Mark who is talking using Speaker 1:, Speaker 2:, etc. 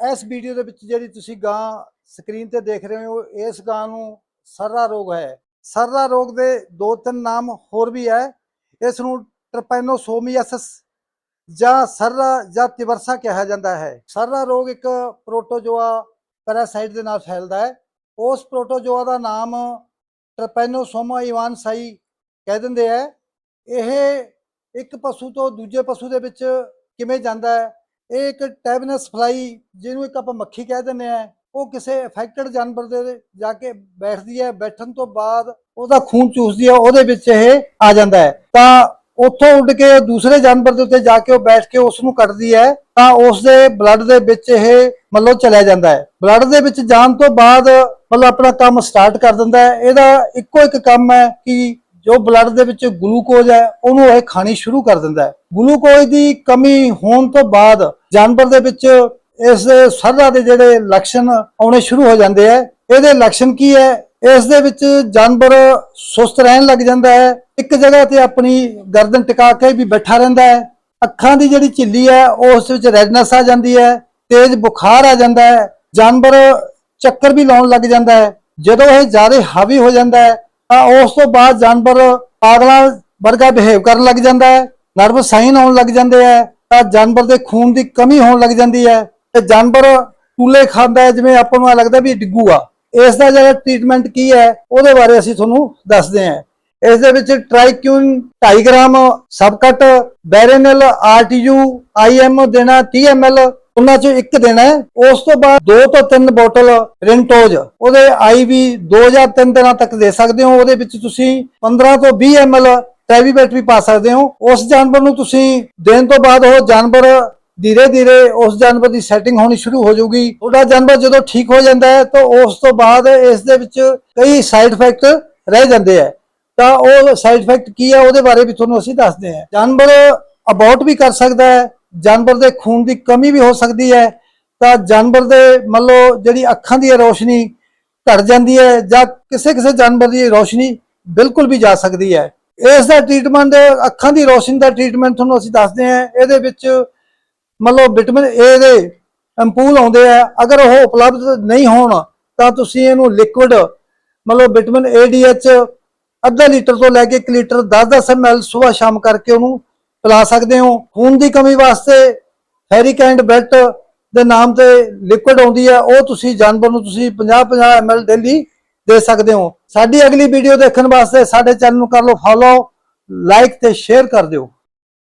Speaker 1: ਇਸ ਵੀਡੀਓ ਦੇ ਵਿੱਚ ਜਿਹੜੀ ਤੁਸੀਂ ਗਾਂ ਸਕਰੀਨ ਤੇ ਦੇਖ ਰਹੇ ਹੋ, ਇਸ ਗਾਂ ਨੂੰ ਸਰਰਾ ਰੋਗ ਹੈ। ਸਰਰਾ ਰੋਗ ਦੇ ਦੋ ਤਿੰਨ ਨਾਮ ਹੋਰ ਵੀ ਹੈ। ਇਸ ਨੂੰ ਟ੍ਰਪੈਨੋਸੋਮੀਅਸਿਸ ਜਾਂ ਸਰਰਾ ਜਾਂ ਤਿਵਰਸਾ ਕਿਹਾ ਜਾਂਦਾ ਹੈ। ਸਰਰਾ ਰੋਗ ਇੱਕ ਪ੍ਰੋਟੋਜੋਆ ਪੈਰਾਸਾਈਟ ਦੇ ਨਾਲ ਫੈਲਦਾ ਹੈ। ਉਸ ਪ੍ਰੋਟੋਜੋਆ ਦਾ ਨਾਮ ਟ੍ਰਪੈਨੋਸੋਮਾ ਇਵਾਨਸਾਈ ਕਹਿ ਦਿੰਦੇ ਹੈ। ਇਹ ਇੱਕ ਪਸ਼ੂ ਤੋਂ ਦੂਜੇ ਪਸ਼ੂ ਦੇ ਵਿੱਚ ਕਿਵੇਂ ਜਾਂਦਾ ਹੈ? ਇਹ ਇੱਕ ਟੈਬਨਸ ਫਲਾਈ ਜਿਹਨੂੰ ਇੱਕ ਆਪਾਂ ਮੱਖੀ ਕਹਿ ਦਿੰਦੇ ਆ ਉਹ ਕਿਸੇ ਅਫੈਕਟਡ ਜਾਨਵਰ ਦੇ ਜਾ ਕੇ ਬੈਠਦੀ ਹੈ, ਬੈਠਣ ਤੋਂ ਬਾਅਦ ਉਹਦਾ ਖੂਨ ਚੂਸਦੀ ਹੈ, ਉਹਦੇ ਵਿੱਚ ਇਹ ਆ ਜਾਂਦਾ ਹੈ। ਤਾਂ ਉੱਥੋਂ ਉੱਡ ਕੇ ਦੂਸਰੇ ਜਾਨਵਰ ਦੇ ਉੱਤੇ ਜਾ ਕੇ ਉਹ ਬੈਠ ਕੇ ਉਸ ਨੂੰ ਕੱਟਦੀ ਹੈ, ਤਾਂ ਉਸ ਦੇ ਬਲੱਡ ਦੇ ਵਿੱਚ ਇਹ ਮਤਲਬ ਚਲਿਆ ਜਾਂਦਾ ਹੈ। ਬਲੱਡ ਦੇ ਵਿੱਚ ਜਾਣ ਤੋਂ ਬਾਅਦ ਮਤਲਬ ਆਪਣਾ ਕੰਮ ਸਟਾਰਟ ਕਰ ਦਿੰਦਾ ਹੈ। ਇਹਦਾ ਇੱਕੋ ਇੱਕ ਕੰਮ ਹੈ ਕਿ ਜੋ ਬਲੱਡ ਦੇ ਵਿੱਚ ਗਲੂਕੋਜ਼ ਹੈ, ਉਹਨੂੰ ਇਹ ਖਾਣੀ ਸ਼ੁਰੂ ਕਰ ਦਿੰਦਾ ਹੈ। ਗਲੂਕੋਜ਼ ਦੀ ਕਮੀ ਹੋਣ ਤੋਂ ਬਾਅਦ ਜਾਨਵਰ ਦੇ ਵਿੱਚ ਇਸ ਸਰਰਾ ਦੇ ਜਿਹੜੇ ਲੱਛਣ ਆਉਣੇ ਸ਼ੁਰੂ ਹੋ ਜਾਂਦੇ ਹੈ। ਇਹਦੇ ਲੱਛਣ ਕੀ ਹੈ? ਇਸ ਦੇ ਵਿੱਚ ਜਾਨਵਰ ਸੁਸਤ ਰਹਿਣ ਲੱਗ ਜਾਂਦਾ ਹੈ। ਇੱਕ ਜਗ੍ਹਾ ਤੇ ਆਪਣੀ ਗਰਦਨ ਟਿਕਾ ਕੇ ਵੀ ਬੈਠਾ ਰਹਿੰਦਾ ਹੈ। ਅੱਖਾਂ ਦੀ ਜਿਹੜੀ ਝਿੱਲੀ ਹੈ ਉਸ ਵਿੱਚ ਰੈਡਨੈਸ ਆ ਜਾਂਦੀ ਹੈ, ਤੇਜ਼ ਬੁਖਾਰ ਆ ਜਾਂਦਾ ਹੈ। ਜਾਨਵਰ ਚੱਕਰ ਵੀ ਲਾਉਣ ਲੱਗ ਜਾਂਦਾ ਹੈ। ਜਦੋਂ ਇਹ ਜ਼ਿਆਦਾ ਹਾਵੀ ਹੋ ਜਾਂਦਾ ਹੈ ਉਸ ਤੋਂ ਬਾਅਦ ਜਾਨਵਰ ਪਾਗਲਾਂ ਵਰਗਾ ਬਿਹੇਵ ਕਰਨ ਲੱਗ ਜਾਂਦਾ ਹੈ ਨਰਵਸ ਸਾਈਨ ਹੋਣ ਲੱਗ ਜਾਂਦੇ ਹੈ, ਤਾਂ ਜਾਨਵਰ ਦੇ ਖੂਨ ਦੀ ਕਮੀ ਹੋਣ ਲੱਗ ਜਾਂਦੀ ਹੈ ਤੇ ਜਾਨਵਰ ਟੂਲੇ ਖਾਂਦਾ ਹੈ, ਜਿਵੇਂ ਆਪਾਂ ਨੂੰ ਐਂ ਲੱਗਦਾ ਵੀ ਇਹ ਡਿੱਗੂਗਾ ਇਸ ਦਾ ਜਿਹੜਾ ਟ੍ਰੀਟਮੈਂਟ ਕੀ ਹੈ, ਉਹਦੇ ਬਾਰੇ ਅਸੀਂ ਤੁਹਾਨੂੰ ਦੱਸਦੇ ਹਾਂ। ਇਸ ਦੇ ਵਿੱਚ ਟ੍ਰਾਈਕਿਊਨ 2.5 ਗ੍ਰਾਮ ਸਬਕਟ ਬੈਰੇਨਲ ਆਰਟੀਯੂ ਆਈਐਮ ਦੇਣਾ 30 ml ਉਹਨਾਂ ਚੋਂ ਇੱਕ ਦੇਣਾ ਹੈ। ਉਸ ਤੋਂ ਬਾਅਦ ਦੋ ਤੋਂ ਤਿੰਨ ਬੋਟਲ ਰਿੰਟੋਜ ਉਹਦੇ ਆਈਵੀ 2 ਜਾਂ 3 ਦਿਨਾਂ ਤੱਕ ਦੇ ਸਕਦੇ ਹੋ। ਉਹਦੇ ਵਿੱਚ ਤੁਸੀਂ 15 ਤੋਂ 20 ml ਟੈਵੀਬੈਟ ਵੀ ਪਾ ਸਕਦੇ ਹੋ। ਉਸ ਜਾਨਵਰ ਨੂੰ ਤੁਸੀਂ ਦੇਣ ਤੋਂ ਬਾਅਦ ਉਹ ਜਾਨਵਰ ਧੀਰੇ ਧੀਰੇ ਉਸ ਜਾਨਵਰ ਦੀ ਸੈਟਿੰਗ ਹੋਣੀ ਸ਼ੁਰੂ ਹੋ ਜਾਊਗੀ। ਉਹਦਾ ਜਾਨਵਰ ਜਦੋਂ ਠੀਕ ਹੋ ਜਾਂਦਾ ਹੈ, ਤਾਂ ਉਸ ਤੋਂ ਬਾਅਦ ਇਸ ਦੇ ਵਿੱਚ ਕਈ ਸਾਈਡ ਇਫੈਕਟ ਰਹਿ ਜਾਂਦੇ ਆ ਤਾਂ ਉਹ ਸਾਈਡ ਇਫੈਕਟ ਕੀ ਹੈ, ਉਹਦੇ ਬਾਰੇ ਵੀ ਤੁਹਾਨੂੰ ਅਸੀਂ ਦੱਸਦੇ ਹਾਂ। ਜਾਨਵਰ ਅਬੋਰਟ ਵੀ ਕਰ ਸਕਦਾ ਹੈ। ਜਾਨਵਰ ਦੇ ਖੂਨ ਦੀ ਕਮੀ ਵੀ ਹੋ ਸਕਦੀ ਹੈ, ਤਾਂ ਜਾਨਵਰ ਦੇ ਮੰਨ ਲਓ ਜਿਹੜੀ ਅੱਖਾਂ ਦੀ ਰੋਸ਼ਨੀ ਘਟ ਜਾਂਦੀ ਹੈ ਜਾਂ ਕਿਸੇ ਕਿਸੇ ਜਾਨਵਰ ਦੀ ਰੋਸ਼ਨੀ ਬਿਲਕੁਲ ਵੀ ਜਾ ਸਕਦੀ ਹੈ। ਇਸ ਦਾ ਟ੍ਰੀਟਮੈਂਟ ਅੱਖਾਂ ਦੀ ਰੋਸ਼ਨੀ ਦਾ ਟ੍ਰੀਟਮੈਂਟ ਤੁਹਾਨੂੰ ਅਸੀਂ ਦੱਸਦੇ ਹਾਂ। ਇਹਦੇ ਵਿੱਚ ਮਤਲਬ ਵਿਟਾਮਿਨ ਏ ਦੇ ਐਂਪੂਲ ਆਉਂਦੇ ਆ। ਅਗਰ ਉਹ ਉਪਲਬਧ ਨਹੀਂ ਹੋਣ, ਤਾਂ ਤੁਸੀਂ ਇਹਨੂੰ ਲਿਕੁਇਡ ਮਤਲਬ ਵਿਟਾਮਿਨ ਏ ਡੀ ਐਚ ਅੱਧਾ ਲੀਟਰ ਤੋਂ ਲੈ ਕੇ 1 ਲੀਟਰ 10-10 ml ਸਵੇਰ ਸ਼ਾਮ ਕਰਕੇ ਉਹਨੂੰ ਪਿਲਾ ਸਕਦੇ ਹੋ। ਖੂਨ ਦੀ ਕਮੀ ਵਾਸਤੇ ਹੈਰੀਕੈਂਡ ਬੈਲਟ ਦੇ ਨਾਮ ਤੇ ਲਿਕੁਇਡ ਆਉਂਦੀ ਹੈ। ਉਹ ਤੁਸੀਂ ਜਾਨਵਰ ਨੂੰ ਤੁਸੀਂ 50-50 ml ਡੇਲੀ ਦੇ ਸਕਦੇ ਹੋ। ਸਾਡੀ ਅਗਲੀ ਵੀਡੀਓ ਦੇਖਣ ਵਾਸਤੇ ਸਾਡੇ ਚੈਨਲ ਨੂੰ ਕਰ ਲਓ ਫੋਲੋ, ਲਾਈਕ ਤੇ ਸ਼ੇਅਰ ਕਰ ਦਿਓ।